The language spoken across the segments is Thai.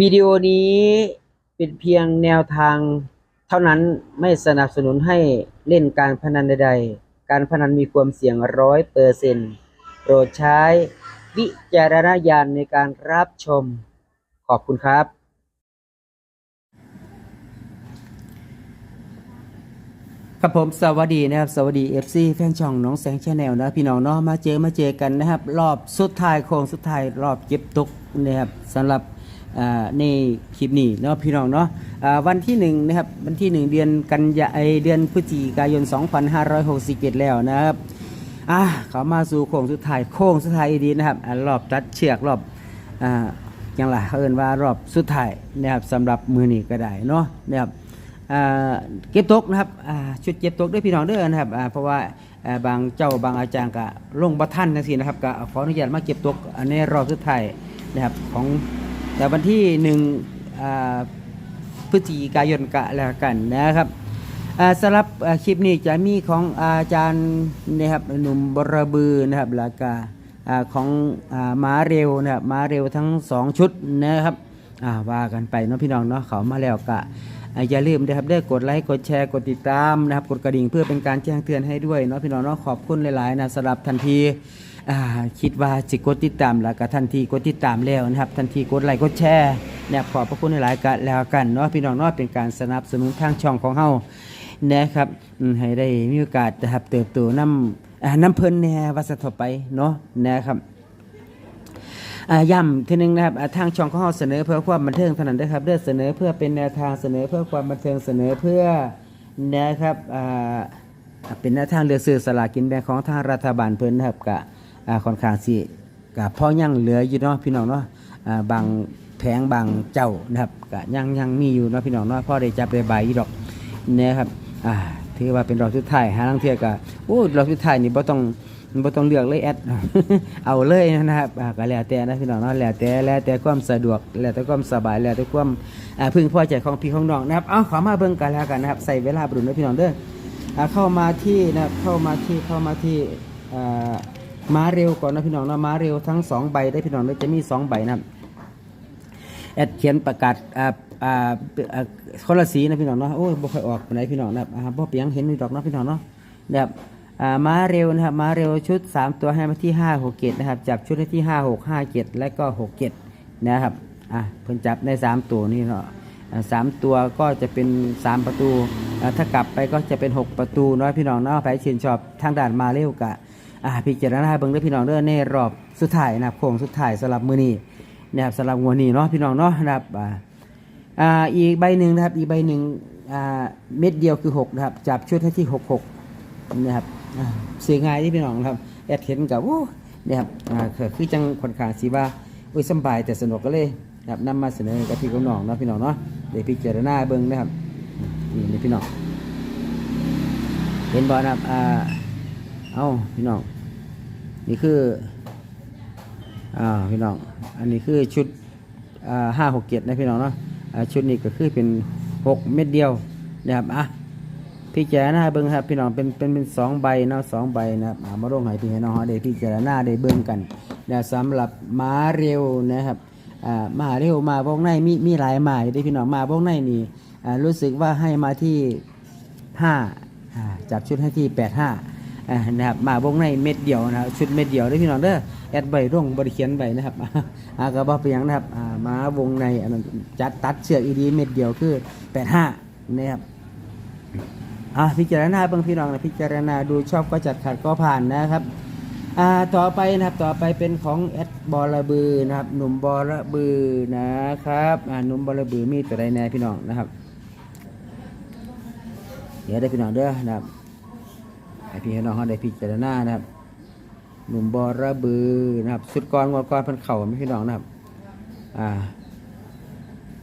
วิดีโอนี้เป็นเพียงแนวทางเท่านั้นไม่สนับสนุนให้เล่นการพนันใดๆ การพนันมีความเสี่ยงร้อยเปอร์เซ็นต์โปรดใช้วิจารณญาณในการรับชม ขอบคุณครับ ครับผมสวัสดีนะครับ สวัสดี FC แฟนช่องน้องแสงชาแนลนะพี่น้องเนาะมาเจอมาเจอกันนะครับ รอบสุดท้ายโค้งสุดท้ายรอบเก็บตกนะครับสำหรับ ในคลิปนี้เนาะพี่น้องเนาะวันที่หนึ่งนะครับวันที่หนึ่งเดือนกันยาไอเดือนพฤศจิกายน 2567 แล้วนะครับอ่าเขามาสู่โค้งสุดท้ายโค้งสุดท้ายดีนะครับอรอบตัดเชือกรอบอ่าอย่างไรเขาเอินว่ารอบสุดท้ายนะครับสำหรับมือนี้ก็ได้เนาะนะครับเก็บตกนะครับชุดเก็บตกด้วยพี่น้องเด้อนะครับเพราะว่าบางเจ้าบางอาจารย์ก็ลงบัท่านจังซี่นะครับก็ขออนุญาตมาเก็บตกอันในรอบสุดท้ายนะครับของ แต่วันที่หนึ่งพฤศจิกายนกะแล้วกันนะครับสำหรับคลิปนี้จะมีของอาจารย์นะครับหนุ่มบรบือนะครับล้วก็อ่าของอม้าเร็วนะครับม้าเร็วทั้งสองชุดนะครับว่ากันไปเนาะพี่น้องเนาะเขามาแล้วกะอย่าลืมนะครับได้กดไลค์กดแชร์กดติดตามนะครับ กดกระดิ่งเพื่อเป็นการแจ้งเตือนให้ด้วยเนาะพี่น้องเนาะขอบคุณหลายๆนะสำหรับทันที คิดว่าจิกดติดตามแล้วก็ทันทีกดติดตามแล้วนะครับทันทีกดไลค์กดแชร์เนี่ยขอบพระคุณหลายกันแล้วกันเนาะพี่น้องเนาะเป็นการสนับสนุนทางช่องของเฮานะครับให้ได้มีโอกาสนะครับเติบโตน้ำน้ำเพลินแน่วัสถไปเนาะนะครับย้ำทีหนึงนะครับทางช่องของเราเสนอเพื่อความบันเทิงเท่านั้นนะครับเด้อเสนอเพื่อเป็นแนวทางเสนอเพื่อความบันเทิงเสนอเพื่อนะครับอ่าเป็นแนวทางเลือกซื้อสลากกินแบ่งของทางรัฐบาลเพิ่นนะครับกะ ค่อนข้างสิกะพอยังเหลืออยู่เนาะพี่น้องเนาะอ่าบางแผงบางเจ้านะครับกะยังยังมีอยู่เนาะพี่น้องเนาะพ่อได้จับได้ใบอยู่ดอกเนะครับอ่าถือว่าเป็นรอบสุดท้ายหาลังเทื่อก็โอ้รอบสุดท้ายนี่บ่ต้องบ่ต้องเลือกเลยแอดเอาเลยนะครับอ่าก็แล้วแต่นะพี่น้องเนาะแล้วแต่แล้วแต่ความสะดวกแล้วแต่ความสบายแล้วแต่ความอ่าพึงพอใจของพี่ของน้องนะครับเอาขอมาเบิ่งกันแล้วกันนะครับใส่เวลาบรุนนะพี่น้องเด้ออ่าเข้ามาที่นะเข้ามาที่เข้ามาที่อ่า ม้าเร็วก่อนนะพี่น้องนะม้าเร็วทั้งสองใบได้พี่น้องเด้จะมีสองใบนะแอดเขียนประกาศอ่าอ่าอ่าคนละสีนะพี่น้องเนาะโอ้ยบ่ค่อยออกปานพี่น้องนะบอ่าบ่เปียงเห็นดอกเนาะพี่น้องเนาะนะครับอ่าม้าเร็วนะครับม้าเร็วชุด 3 ตัวให้มาที่ 5 6เกตนะครับจับชุดให้ที่ 5 6 5เกตและก็6เกตนะครับอะเพิ่นจับใน 3 ตัวนี่เนาะสามตัวก็จะเป็น 3 ประตู ถ้ากลับไปก็จะเป็น 6 ประตูเนาะพี่น้องเนาะใครชื่นชอบทางด่านมาเร็วกะ อ่าพิจารณาเบิ่งเด้อพี่น้องเด้อในรอบสุดท้ายนะครับโค้งสุดท้ายสำหรับมื้อนี้นะครับสำหรับงวดนี้เนาะพี่น้องเนาะนะครับอ่าอ่าอีกใบหนึ่งนะครับอีกใบหนึ่งอ่าเม็ดเดียวคือ6นะครับจับชุดให้ที่66นะครับอ่าเสียง่ายที่พี่น้องนะครับแอดเห็นกับโอ้นะครับอ่าคือจังค่อนข้างสีว่าอุ้ยสบายแต่สนุกก็เลยนะครับนำมาเสนอกับพี่กับน้องเนาะพี่น้องเนาะเดี๋ยวพิจารณาเบิ่งนะครับนี่นี่พี่น้องเห็นบ่นะครับอ่า เอ้าพี่น้อง นี่คือ อ่า พี่น้อง อันนี้คือชุด อ่าห้าหกเจ็ดนะพี่น้องเนาะชุดนี้ก็คือเป็นหกเม็ดเดียวนะครับ อะพี่แจารณาเบิ้งครับ พี่น้อง เป็น เป็น เป็นสองใบเนาะสองใบนะครับมาลงให้พี่น้องเด้พี่แจารณาได้เบิ้งกันนะสำหรับม้าเร็วนะครับ อ่า มาเร็วมาพวกในมี มีหลายหมายได้พี่น้อง มาพวกในนี่ อ่า รู้สึกว่าให้มาที่ห้าอ่าจับชุดให้ที่แปดห้า นะครับมาวงในเม็ดเดียวนะครับชุดเม็ดเดียวได้พี่น้องเด้อแอดใบร่วงบริเขียนใบนะครับอ่ากระบอกเปียงนะครับมาวงในอันนั้นจัดตัดเชือกอีดีเม็ดเดียวคือแปดห้านะครับอ่าพิจารณาเบางพี่น้องนะพิจารณาดูชอบก็จัดขัดก็ผ่านนะครับอ่าต่อไปนะครับต่อไปเป็นของแอดบอระบือนะครับ หนุ่มบอระบือนะครับอ่าหนุ่มบอระบือมีตัวใดแน่พี่น้องนะครับ เดี๋ยวได้พี่น้องเด้อนะครับ ให้พี่น้องเขาได้พิจารณานะครับหนุ่มบอระบือนะครับสุดก่อนงวดก่อนเพิ่นเข่าไม่พี่น้องนะครับอ่า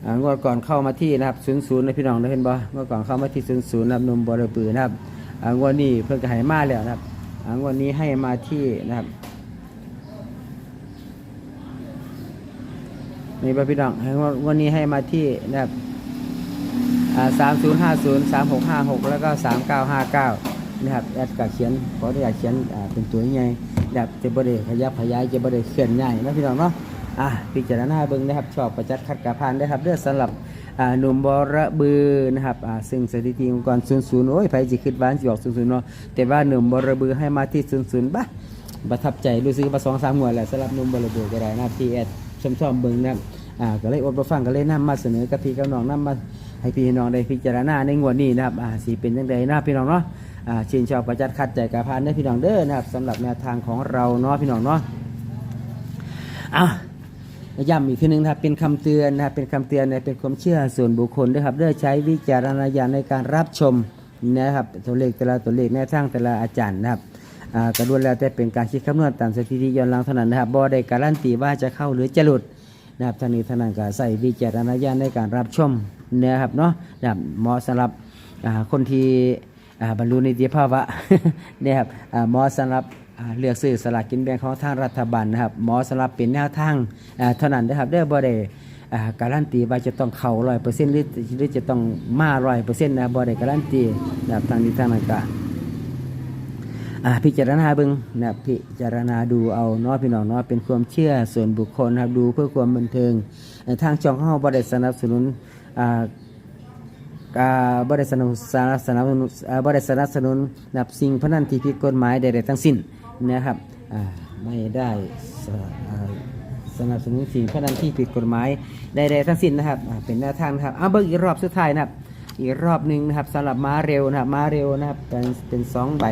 อ่างวดก่อนเข้ามาที่นะครับศูนย์ศูนย์นะพี่น้องได้เห็นบ่งวดก่อนเข้ามาที่ศูนย์ศูนย์นะครับหนุ่มบอระบือนะครับอ่างวดนี้เพิ่นก็ให้มาแล้วนะครับอ่างวดนี้ให้มาที่นะครับนี่พี่น้องให้งวดงวดนี้ให้มาที่นะครับสามศูนย์ห้าศูนย์สามหกห้าหกแล้วก็สามเก้าห้าเก้า นะครับแอดกาเขียนขออนุญาตเขียนอ่าเป็นตัวใหญ่แบบจะบริขยับขยายจะบริเคลื่อนใหญ่นะพี่น้องเนาะอะพิจารณาเบิ่งนะครับชอบประจัดขัดกระพานได้ครับเด้อสำหรับอ่าหนุ่มบระบือนะครับอ่าซึ่งสถิติองค์กร00โอ้ยไผสิคิดว่าสิออก00เนาะแต่ว่าหนุ่มบระบือให้มาที่00บ่ะประทับใจรู้สึกว่า2 3งวดแล้วสำหรับหนุ่มบระบือก็ได้นะครับที่แอดชมชมๆเบิ่งนะครับอ่าก็เลยอดบ่ฟังก็เลยนำมาเสนอกับพี่กับน้องนำมาให้พี่น้องได้พิจารณาในงวดนี้นะครับอ่าสิเป็นจังไดนะพี่น้องเนาะ ชื่นชอบประจัดขัดใจกระพานได้พี่น้องเด้อนะครับสำหรับแนวทางของเราเนาะพี่น้องเนาะอะย้ำอีกทีหนึงนะครับเป็นคำเตือนนะครับเป็นคำเตือนนเป็นความเชื่อส่วนบุคคลด้วยครับเด้อใช้วิจารณญาณในการรับชมนะครับตัวเลขแต่ละตัวเลขแนวทางแต่ละอาจารย์นะครับอ่ากระดวนแล้วแต่เป็นการคิดคำนวณตามสถิติย้อนหลังเท่านั้นนะครับบ่ได้การันตีว่าจะเข้าหรือจะหลุดนะครับทางนี้ทางนั้นก็ใส่วิจารณญาณในการรับชมนะครับเนาะนะครับเหมาะสำหรับคนที่ บรรลุนิติภาวะนะครับหมาะสำหรับเลือกซื้อสลากกินแบ่งของทางรัฐบาลนะครับหมอสลับเป็นแนวทางเท่านั้นนะครับเด้อบ่ได้อ่าการันตีว่าจะต้องเข้าร้อยเปอร์เซ็นต์หรือหรือจะต้องมาร้อยเปอร์เซ็นต์นะบ่ได้การันตีนะครับทางนี้ทางนั้นก็พิจารณาเบิ่งนะพิจารณาดูเอาเนาะพี่น้องเนาะเป็นความเชื่อส่วนบุคคลนะครับดูเพื่อความบันเทิงทางช่องของเราบ่ได้สนับสนุนอ่า บริษัทสนับสนับสนับสนุนอ่าบริษัทสนับสนุนนับสิ่งพนันที่ผิดกฎหมายใดๆทั้งสิ้นนะครับไม่ได้สนับสนุนสิ่งพนันที่ผิดกฎหมายใดๆทั้งสิ้นนะครับ เป็นแนวทางนะครับเอาเบิกอีกรอบสุดท้ายนะครับ อีกรอบหนึ่งนะครับสำหรับม้าเร็วนะครับม้าเร็วนะครับเป็นเป็นสองใบ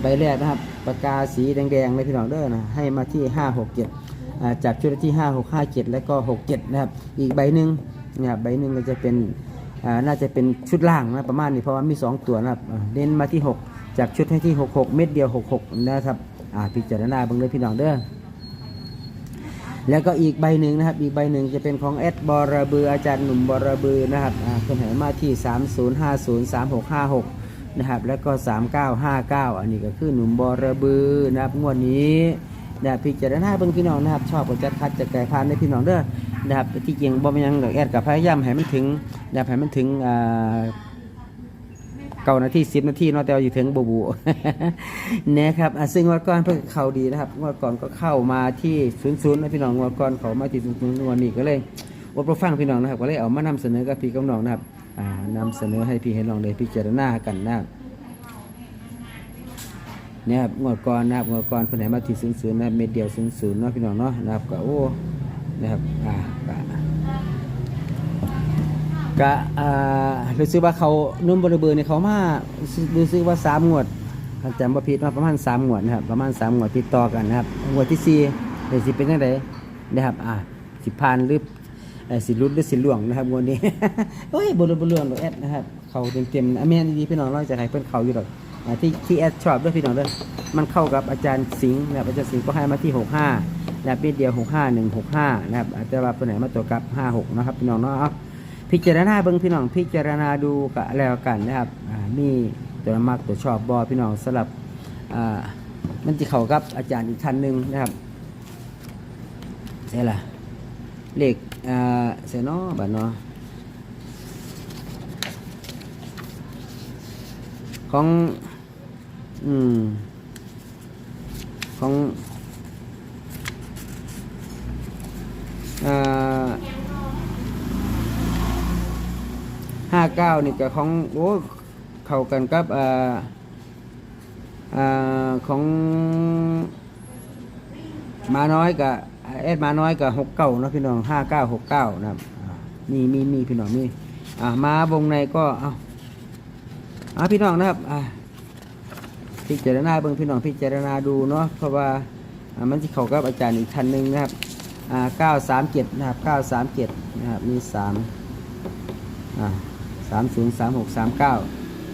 ใบแรกนะครับปากกาสีแดงๆเลยพี่น้องเด้อนะให้มาที่ห้าหกเจ็ดจับชุดที่ห้าหกห้าเจ็ดแล้วก็หกเจ็ดนะครับ อีกใบหนึ่งนะครับใบหนึ่งก็จะเป็น น่าจะเป็นชุดล่างนะประมาณนี้เพราะว่ามี 2 ตัวนะครับเน้นมาที่ 6 จากชุดให้ที่ 66 เม็ดเดียว 66 นะครับพิจารณาเบิ่งเลยพี่น้องเด้อแล้วก็อีกใบหนึ่งนะครับ อีกใบหนึ่งจะเป็นของเอสบอระบืออาจารย์หนุ่มบอระบือนะครับอ่าคนหามาที่ 30503656 นะครับ แล้วก็ 3959 อันนี้ก็คือหนุ่มบอระบือนะครับงวดนี้นะพิจารณาเบิ่งพี่น้องนะครับ ชอบก็จัดคัดจัดแก่พานในพี่น้องเด้อ นะครับที่จริงบ่เป็นหยังดอกแอดกับพยายามให้มันถึงนะครับให้มันถึงอ่าเก้านาทีสิบนาทีเนาะแต่ว่าอยู่ถึงบูบูนะครับซึ่งงวดก่อนเพิ่งเข้าดีนะครับงวดก่อนก็เข้ามาที่ศูนย์ศูนย์นะพี่น้องงวดก่อนเขามาที่ศูนย์ศูนย์วดนี้ก็เลยว่าประฟังพี่น้องนะครับก็เลยเอามานำเสนอกับพี่กับน้องนะครับอ่านำเสนอให้พี่ให้น้องได้พิจารณากันนะครับเนี่ยครับงวดก่อนนะครับงวดก่อนเพิ่นให้มาที่ศูนย์ศูนย์นะเม็ดเดียวศูนย์ศูนย์เนาะพี่น้องเนาะนะครับก็โอ้ นะครับอ่าก็ก็อ่ารู้สึกว่าเขานุ่มบริเบือเนี่ยเขามารู้สึกว่าสามงวดถ้าจำบ่ผิดว่าประมาณสามงวดนะครับประมาณสามงวดติดต่อกันนะครับงวดที่สี่เดี๋ยวสิเป็นจังไดนะครับอ่าสิผ่านหรือเอ่อสิรุดหรือสิหลวงนะครับงวดนี้โอ้ยบรุดบ่หลวงดอกแอดนะครับเขาเต็มๆอะแม่นดีพี่น้องเราจะให้เพิ่อนเขาอยู่ดอก อ่าที่ที่แอดชอบด้วยพี่น้องด้วยมันเข้ากับอาจารย์สิงห์นะครับอาจารย์สิงห์ก็ให้มาที่ 65นะครับเดียว 65 165นะครับอาจจะว่าตัวไหนมาตัวกับ 56 นะครับพี่น้องเนาะพิจารณาเบิ่งพี่น้องพิจารณาดูกะแล้วกันนะครับมีตัวมักตัวชอบบอพี่น้องสลับอ่ามันจะเข้ากับอาจารย์อีกท่านหนึ่งนะครับใช่ล่ะเลขอ่าเสยเนาะบัดเนาะของ อืม ของห้าเก้านี่ก็ของโอ้เข้ากันกับอ่าอ่าของมาน้อยกับเอ็ดมาน้อยกับหกเก้านะพี่น้องห้าเก้าหกเก้านะครับมีมีมีพี่น้องมีอ่ามาวงในก็เอาอ่าพี่น้องนะครับอ่า พิจารณาเบิ่งพี่น้องพิจารณาดูเนาะเพราะว่ามันจะเข้ากับอาจารย์อีกท่านหนึ่งนะครับอ่าเก้าสามเจ็ดนะครับเก้าสามเจ็ดนะครับมีสามอ่าสามศูนย์สามหกสามเก้า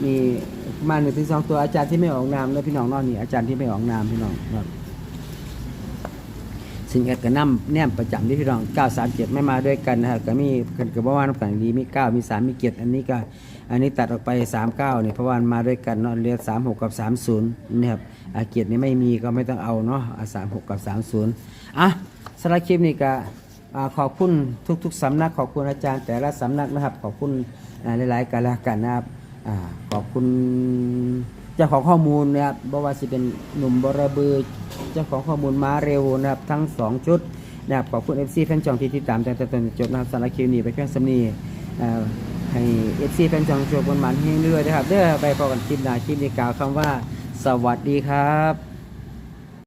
มีมาหนึ่งถึงสองตัวอาจารย์ที่ไม่ออกนามแล้วพี่น้องนอกนี่อาจารย์ที่ไม่ออกนามพี่น้องครับ ซึ่งแอดก็นำแนมประจำที่พี่น้อง937ไม่มาด้วยกันนะครับก็มีกันกับว่าน้ำต่างดีมี9มี3มี7อันนี้ก็อันนี้ตัดออกไป39เนี่ยเพราะว่ามันมาด้วยกันเนาะเหลือ36กับ30นี่ครับอาเกียรตินี่ไม่มีก็ไม่ต้องเอาเนาะอ่า36กับ30อะสำหรับคลิปนี้ก็ขอบคุณทุกๆสำนักขอบคุณอาจารย์ แต่ละสำนักนะครับขอบคุณหลายๆกันละกันนะครับขอบคุณ เจ้าของข้อมูลนะครับบ่ว่าสิเป็นหนุ่มบระเบือเจ้าของข้อมูลม้าเร็วนะครับ ทั้งสองชุดนะครับขอบคุณ FC แฟนจองที่ติดตามแต่ตนจนจบนะครับสารคิวนี่ไปเพียงสำนีเอ่อให้ FC แฟนจองโชคบนหมันให้เรื่อยนะครับเด้อไปพอกันคลิปหน้าคลิปนี้กล่าวคำว่า สวัสดีครับ